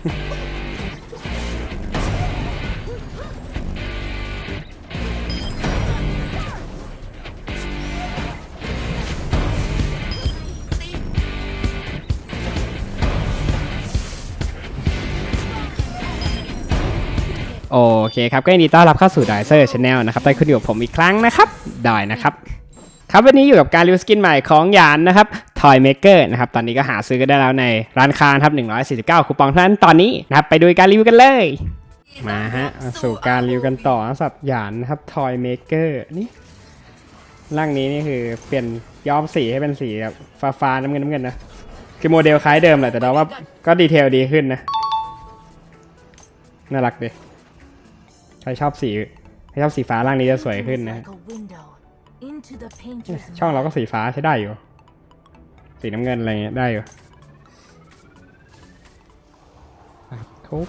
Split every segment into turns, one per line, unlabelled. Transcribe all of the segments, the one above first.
โอเคครับ ก็ยินดีต้อนรับเข้าสู่ดอยเซอร์ชาแนลนะครับได้คุณอยู่กับผมอีกครั้งนะครับดอยนะครับ ครับวันนี้อยู่กับการรีวิวสกินใหม่ของยานนะครับ Toy Maker นะครับตอนนี้ก็หาซื้อกันได้แล้วในร้านค้าครับ149 คูปองเท่านั้นตอนนี้นะครับไปดูการรีวิวกันเลย มาฮะมาสู่การรีวิวกันต่อสำหรับยานนะครับ Toy Maker นี่ร่างนี้นี่คือเปลี่ยนย้อมสีให้เป็นสีแบบฟ้าฟ้าๆน้ำเงินน้ำเงินนะคือโมเดลคล้ายเดิมแหละแต่เราว่าก็ดีเทลดีขึ้นนะน่ารักดีใครชอบสีใครชอบสีฟ้าร่างนี้จะสวยขึ้นนะฮะช่องเราก็สีฟ้าใช้ได้อยู่ สีน้ำเงินอะไรเงี้ยได้อยู่ทุบ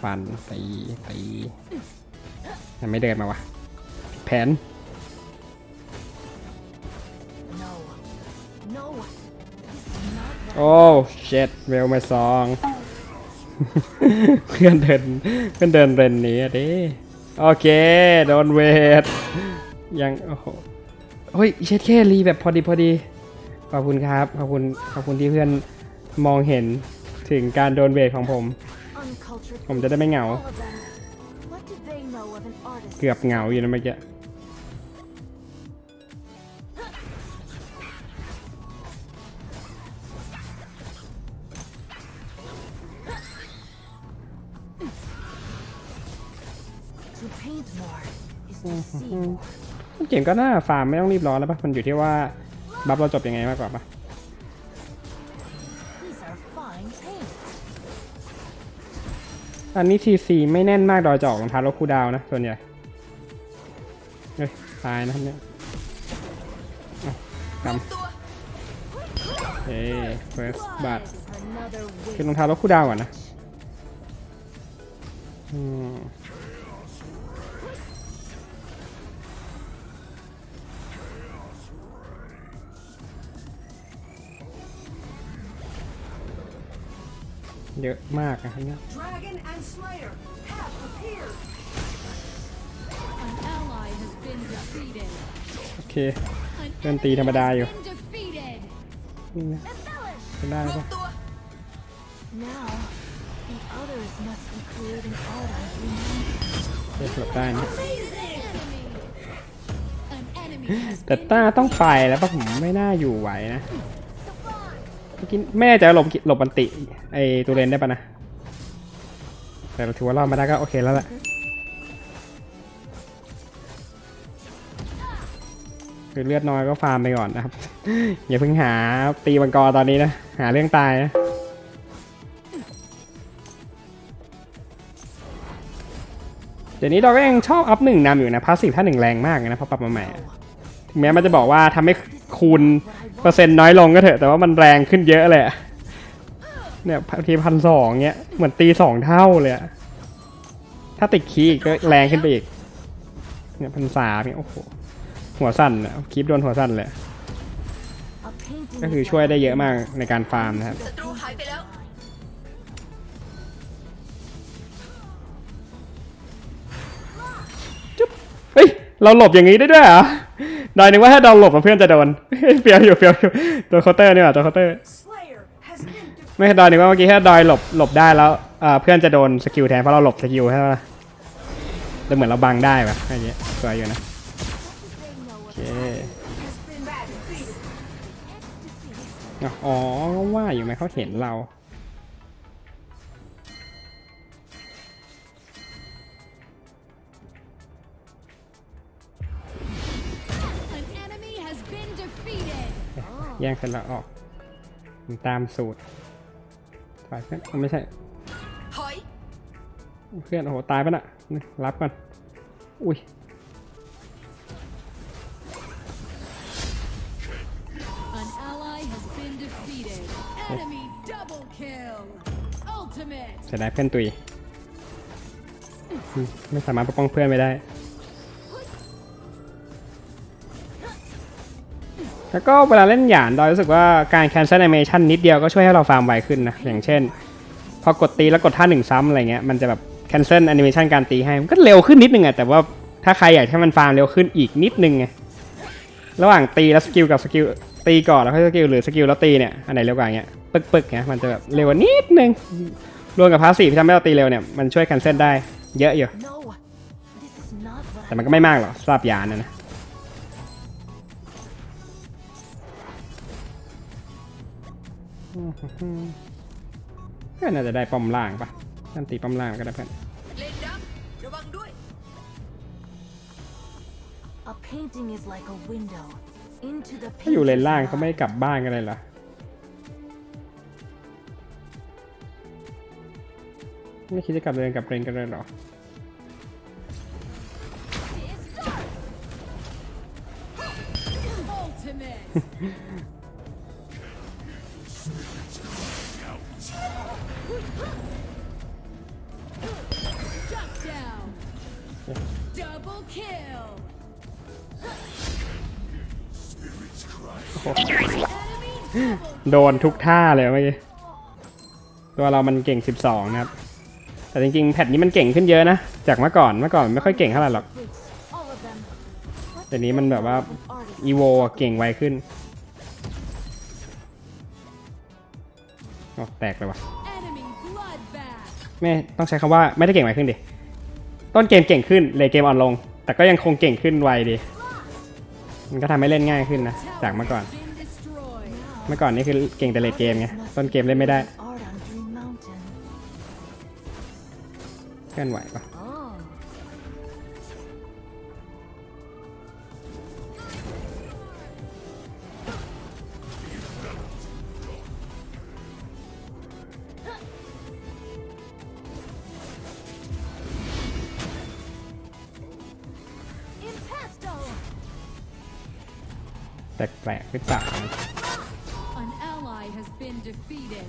ฟันตีตีมันไม่เดินมาวะแผน โอ้เช็ดเวลมาซอง เพื่อนเดินเพื่อนเดินเรนนี้ดิโอเค โดนเวท ยัง โอ้โหเฮ้ยเช็ดแค่รีแบบพอดีพอดี ขอบคุณครับ ขอบคุณ ขอบคุณที่เพื่อนมองเห็นถึงการโดนเวทของผม ผมจะได้ไม่เหงา เกือบเหงาอยู่นะเมื่อกี้เกมก็น่าฟาร์มไม่ต้องรีบร้อนแล้วปะมันอยู่ที่ว่า บัฟเราจบยังไงมากกว่าปะอันนี้ซีซีไม่แน่นมากดอยจะออกรองเท้าแล้วคูลดาวน์นะ ส่วนใหญ่ เฮ้ย ตายนะครับเนี่ยเอากำเอ้เฟิร์สบัตเป็นรองเท้าแล้วคูลดาวน์ก่อนนะ อืม เยอะมากนะครับเนี่ย
Dragon and Slayer have appeared.
An ally has been defeated.
โอเค
An
เล่นตีธรรมดาอยู่
been defeated.
นี่นะจะได้ปะ
Now, the others must be creating art as we
เดี๋ยวหลบได้นะ
An enemy has
แต่ต้าต้องไปแล้วปะผมไม่น่าอยู่ไหวนะ เมื่อกี้ไม่แน่ใจหลบหลบบันติไอตูเรนได้ปะนะ แต่เราถือว่ารอดมาได้ก็โอเคแล้วแหละคือเลือดน้อยก็ฟาร์มไปก่อนนะครับ อย่าเพิ่งหาตีมังกรตอนนี้นะ หาเรื่องตายนะเดี๋ยวนี้เราก็ยังชอบอัพหนึ่งนำอยู่นะพาสซีฟถ้าหนึ่งแรงมากนะเพราะปรับมาใหม่ถึงแม้มันจะบอกว่าทำให้คูณ เปอร์เซ็นต์น้อยลงก็เถอะแต่ว่ามันแรงขึ้นเยอะเลยเนี่ยบางทีพันสองเงี้ยเหมือนตีสองเท่าเลยอะถ้าติดคีอีกก็แรงขึ้นไปอีกเนี่ยพันสามเนี่ยโอ้โหหัวสั่นอะคลิปโดนหัวสั่นเลยก็คือช่วยได้เยอะมากในการฟาร์มนะครับ
ศัตรูหายไปแล้ว
เฮ้ยเราหลบอย่างนี้ได้ด้วยเหรอ ดอยนึกว่าถ้าเราหลบกับเพื่อนจะโดนเฟียวอยู่เฟียวอยู่ตัวเคาน์เตอร์นี่หว่าตัวเคาน์เตอร์ไม่ดอยนึกว่าเมื่อกี้ถ้าดอยหลบหลบได้แล้วเอ่อเพื่อนจะโดนสกิลแทนเพราะเราหลบสกิลใช่ไหมแต่เหมือนเราบังได้แบบอะไรเงี้ยสวยอยู่นะโอเคอ๋อว่าอยู่ไหมเขาเห็นเรา แย่งเสร็จแล้วออก ตามสูตรถอยเพื่อนไม่ใช่
ถอย
เพื่อนโอ้โหตายปะน่ะนี่รับก่อนอุ้ย
An ally has been defeated. Enemy double kill. Ultimate.
เสียดายเพื่อนตุยอืมไม่สามารถปกป้องเพื่อนไม่ได้ แล้วก็เวลาเล่นหยานดอยรู้สึกว่าการ cancel animation นิดเดียวก็ช่วยให้เราฟาร์มไวขึ้นนะ อย่างเช่น พอกดตีแล้วกดท่าหนึ่งซ้ำอะไรเงี้ยมันจะแบบ cancel animation การตีให้ มันก็เร็วขึ้นนิดนึงอะแต่ว่าถ้าใครอยากให้มันฟาร์มเร็วขึ้นอีกนิดนึงไงระหว่างตีแล้วสกิลกับสกิลตีก่อนแล้วค่อยสกิลหรือสกิลแล้วตีเนี่ยอันไหนเร็วกว่าเงี้ยปึกปึกๆเงี้ยมันจะแบบเร็วนิดนึงรวมกับพาสซีฟที่ทำให้เราตีเร็วเนี่ยมันช่วย cancel ได้เยอะอยู่แต่มันก็ไม่มากหรอกสำหรับยานนะนะ เพื่อนน่าจะได้ป้อมล่างปะนั่นตีป้อมล่างก็ได้เพื่อน
เล่นดับระวังด้วย
A painting is like a window into the
ถ้าอยู่เลน
painter's
ล่างเขาไม่
mind.
กลับบ้านกันเลยเหรอไม่คิดจะกลับเลนกลับเลนกันเลยเหรอ โดนทุกท่าเลยเมื่อกี้ตัวเรามันเก่ง 12 นะครับ แต่จริงๆ แพทนี้มันเก่งขึ้นเยอะนะ จากเมื่อก่อนเมื่อก่อนไม่ค่อยเก่งเท่าไหร่หรอกแต่นี้มันแบบว่าอีโวเก่งไวขึ้นโอ้แตกเลยว่ะไม่ต้องใช้คำว่าไม่ได้เก่งไวขึ้นดิ ต้นเกมเก่งขึ้นเลยเกมอ่อนลง แต่ก็ยังคงเก่งขึ้นไวดี มันก็ทำให้เล่นง่ายขึ้นนะ จากเมื่อก่อน เมื่อก่อนนี่คือเก่งแต่เลดเกมไง ต้นเกมเล่นไม่ได้เคลื่อนไหวปะ แปลกๆหรือเปล่า
An ally has been defeated.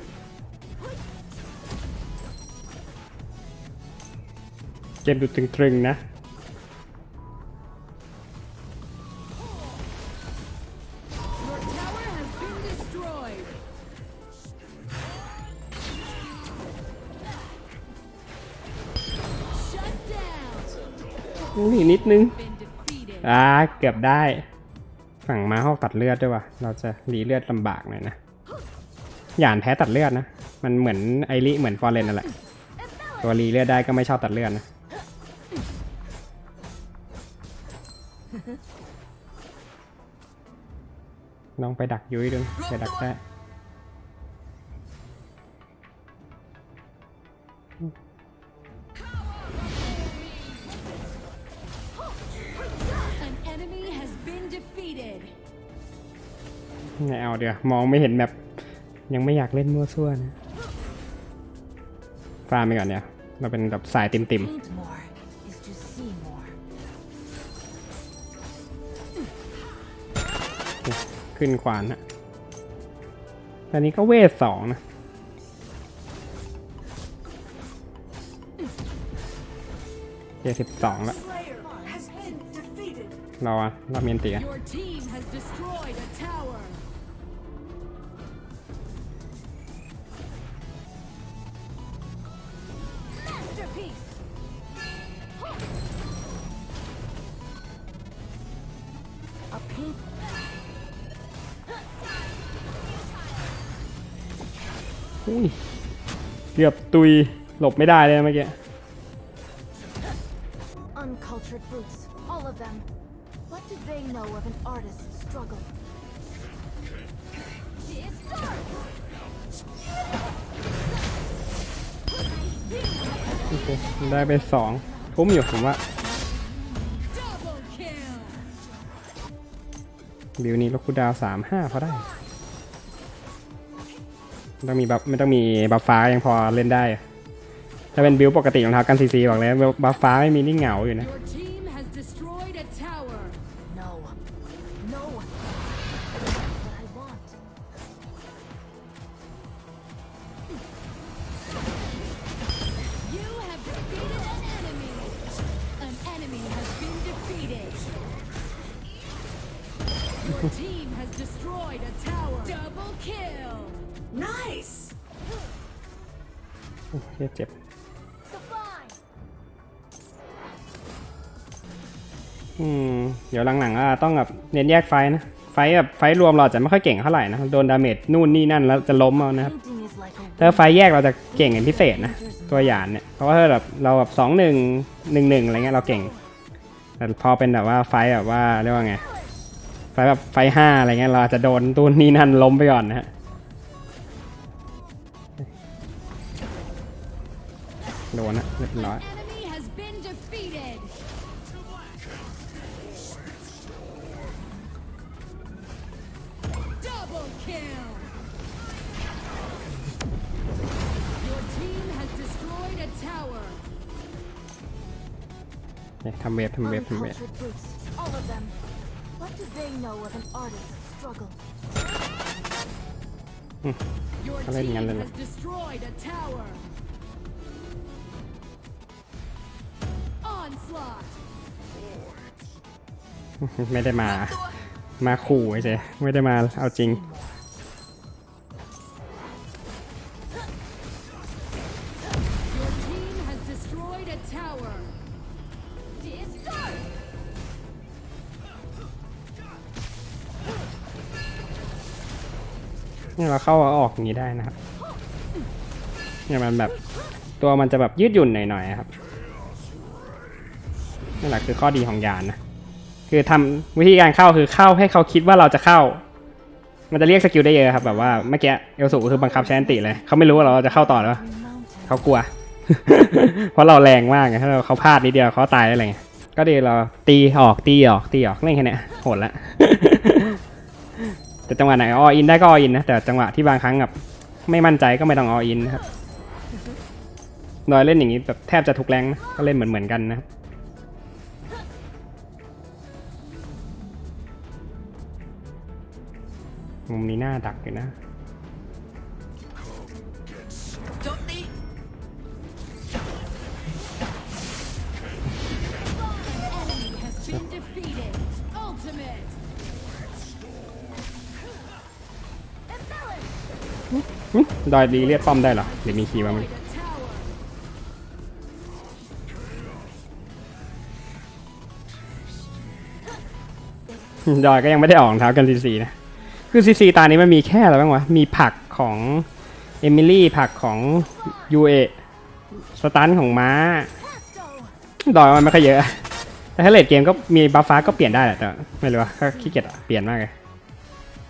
เกมดูตรึงๆนะ
Your tower has been destroyed. Shut down.
นี่นิดนึง
Been defeated.
อ่า เกือบได้ ฝั่งม้าหอกตัดเลือดด้วยวะเราจะรีเลือดลำบากหน่อยนะหยานแพ้ตัดเลือดนะ มันเหมือนไอริเหมือนฟอร์เรนนั่นแหละ ตัวรีเลือดได้ก็ไม่ชอบตัดเลือดนะน้องไปดักยุ้ยดูไปดัก
แท้
ไม่เอาเดี๋ยว มองไม่เห็นแบบยังไม่อยากเล่นมั่วซั่วนะฟาร์มไปก่อนเนี่ยเราเป็นแบบสายติมติม
Paint more is to see more.
ๆขึ้นขวานนะตอนนี้ก็เวทสองนะเจสิบสองละ
Slayer has been defeated
เราอะเราเมียนตีอะ เกือบตุยหลบไม่ได้เลยนะเมื่อกี้
uncultured brutes, all of them. What do they know of an artist's struggle?
โอเคได้ไปสองทุ่มอยู่ผมว่า บิวนี้ลดคูดาวสามห้าพอได้ไม่ต้องมีบัฟไม่ต้องมีบัฟฟ้ายังพอเล่นได้ ถ้าเป็นบิวปกติรองเท้ากันซีซีบอกเลยบัฟฟ้าไม่มีนี่เหงาอยู่นะ
Your team has destroyed a tower. Double kill.
nice
โอเคเจ็บ
Supply.
อืมเดี๋ยวหลังๆก็ต้องแบบเน้นแยกไฟนะ ไฟแบบไฟรวมเราจะไม่ค่อยเก่งเท่าไหร่นะ โดนดาเมจนู่นนี่นั่นแล้วจะล้มเอานะครับ
Painting is like a
ถ้าไฟแยกเราจะเก่งเป็นพิเศษนะ ตัวหยานเนี่ย เพราะว่าถ้าแบบเราแบบสองหนึ่งหนึ่งหนึ่งอะไรเงี้ยเราเก่ง แต่พอเป็นแบบว่าไฟแบบว่าเรียกว่าไง ไฟแบบไฟห้าอะไรเงี้ยเราอาจจะโดนตูนนี่นั่นล้มไปก่อนนะฮะโดนนะเรียบร้อย
Enemy has been defeated. Double kill. Your team has destroyed a tower.
เนี่ยทำเวฟทำเวฟทำเวฟ
uncultured brutes, all of them. What do they know of an artist's struggle?
Your
Anh lên
team
nhanh lên
has destroyed a tower. Onslaught.
ไม่ได้มา มาขู่เฉยไม่ได้มาเอาจริง
Your team has destroyed a tower.
เนี่ยเราเข้าออกอย่างนี้ได้นะครับเนี่ยมันแบบตัวมันจะแบบยืดหยุ่นหน่อยๆครับนั่นแหละคือข้อดีของยานนะคือทำวิธีการเข้าคือเข้าให้เขาคิดว่าเราจะเข้า มันจะเรียกสกิลได้เยอะครับแบบว่าเมื่อกี้เอลสูคือบังคับใช้อันติเลยเขาไม่รู้ว่าเราจะเข้าต่อหรือเปล่าเขากลัว เพราะเราแรงมากไงถ้าเราเขาพลาดนิดเดียวเขาตายได้เลยก็ดีเราตีออกตีออกตีออกเล่นแค่นี้โหดละ แต่จังหวะไหนออินได้ก็ออินนะแต่จังหวะที่บางครั้งแบบไม่มั่นใจก็ไม่ต้องออินนะครับนอยเล่นอย่างนี้แบบแทบจะทุกแรงนะก็เล่นเหมือนเหมือนกันนะครับมุมนี้หน้าดักอยู่นะ ดอยดีเรียกป้อมได้เหรอหรือมีคีย์บ้างมั้ยดอยก็ยังไม่ได้ออกรองเท้ากันซีซีนะ คือซีซีตานี้มันมีแค่อะไรบ้างวะ มีผักของเอมิลี่ผักของยูเอสตันของม้า ดอยมันไม่ค่อยเยอะ แต่ถ้าเลดเกมก็มีบัฟฟ้าก็เปลี่ยนได้แหละแต่ไม่รู้ว่าขี้เกียจเปลี่ยนมากเลย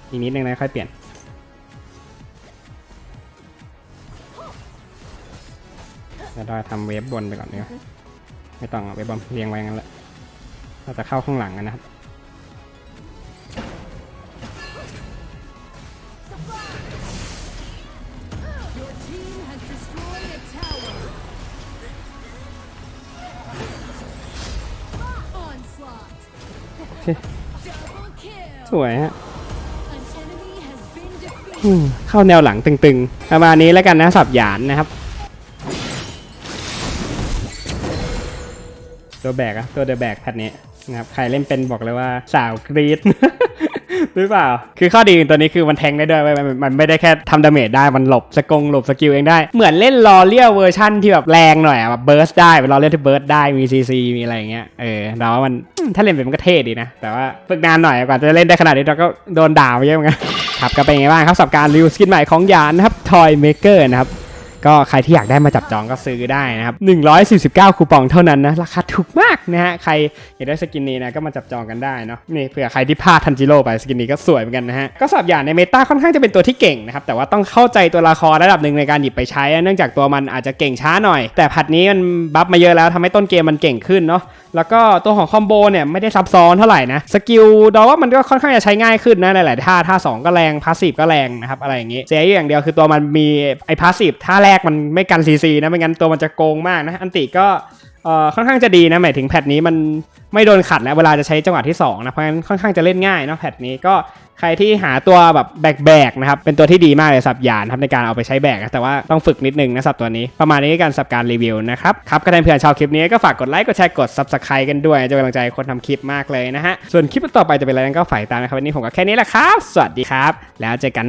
อีกนิดนึงนะค่อยเปลี่ยน แล้วดอยทำเวฟบนไปก่อนดีกว่าไม่ต้องเอาเวฟบนเรียงไว้งั้นแหละเราจะเข้าข้างหลังกันนะครับ
Your team has destroyed a tower. Onslaught. Double kill.
สวยฮะ
An enemy has been defeated.
อืมเข้าแนวหลังตึงๆ ประมาณนี้แล้วกันนะสับหยานนะครับ ตัวแบกอะตัวเดอะแบกแพทนี้นะครับใครเล่นเป็นบอกเลยว่าสาวกรีดหรือเปล่า คือข้อดีตัวนี้คือมันแทงได้ด้วยเว้ยมันมันไม่ได้แค่ทำดาเมจได้ มันหลบสกงหลบสกิลเองได้ เหมือนเล่นลอเลียเวอร์ชั่นที่แบบแรงหน่อยอะแบบเบิร์สได้เป็นลอเลียที่เบิร์สได้มีซีซีมีอะไรอย่างเงี้ย เออเราว่ามันถ้าเล่นเป็นมันก็เท่ดีนะ แต่ว่าฝึกนานหน่อยกว่าจะเล่นได้ขนาดนี้เราก็โดนด่ามาเยอะเหมือนกัน ครับก็เป็นไงบ้างครับสับการรีวิวสกินใหม่ของยานนะครับ Toy Maker นะครับ ก็ใครที่อยากได้มาจับจองก็ซื้อได้นะครับ149 คูปองเท่านั้นนะ ราคาถูกมากนะฮะ ใครอยากได้สกินนี้นะก็มาจับจองกันได้เนาะ นี่เผื่อใครที่พลาดทันจิโร่ไปสกินนี้ก็สวยเหมือนกันนะฮะ ก็สับอย่างในเมตาค่อนข้างจะเป็นตัวที่เก่งนะครับ แต่ว่าต้องเข้าใจตัวละครระดับหนึ่งในการหยิบไปใช้ เนื่องจากตัวมันอาจจะเก่งช้าหน่อย แต่ผัดนี้มันบัฟมาเยอะแล้วทำให้ต้นเกมมันเก่งขึ้นเนาะ แล้วก็ตัวของคอมโบเนี่ยไม่ได้ซับซ้อนเท่าไหร่นะ สกิลดอว่ามันก็ค่อนข้างจะใช้ง่ายขึ้นนะ หลายๆท่าท่าสองก็แรงพาสซีฟก็แรงนะครับอะไรอย่างงี้เสียอย่างเดียวคือตัวมันมีไอพาสซีฟท่าแรกมันไม่กันซีซีนะไม่งั้นตัวมันจะโกงมากนะอันติก็เอ่อค่อนข้างจะดีนะหมายถึงแพทนี้มันไม่โดนขัดแล้วเวลาจะใช้จังหวะที่สองนะเพราะงั้นค่อนข้างจะเล่นง่ายเนาะแพทนี้ก็ใครที่หาตัวแบบแบกๆนะครับเป็นตัวที่ดีมากเลยสับยานครับในการเอาไปใช้แบกนะแต่ว่าต้องฝึกนิดนึงนะสับตัวนี้ประมาณนี้การสับการรีวิวนะครับครับก็ถ้าเพื่อนชอบคลิปนี้ก็ฝากกดไลค์กดแชร์กด subscribe กันด้วยจะเป็นกำลังใจคนทำคลิปมากเลยนะฮะส่วนคลิปต่อไปจะเป็นอะไรนั้นก็ฝ่ายตามนะครับวันนี้ผมก็แค่นี้แหละครับ สวัสดีครับ แล้วเจอกัน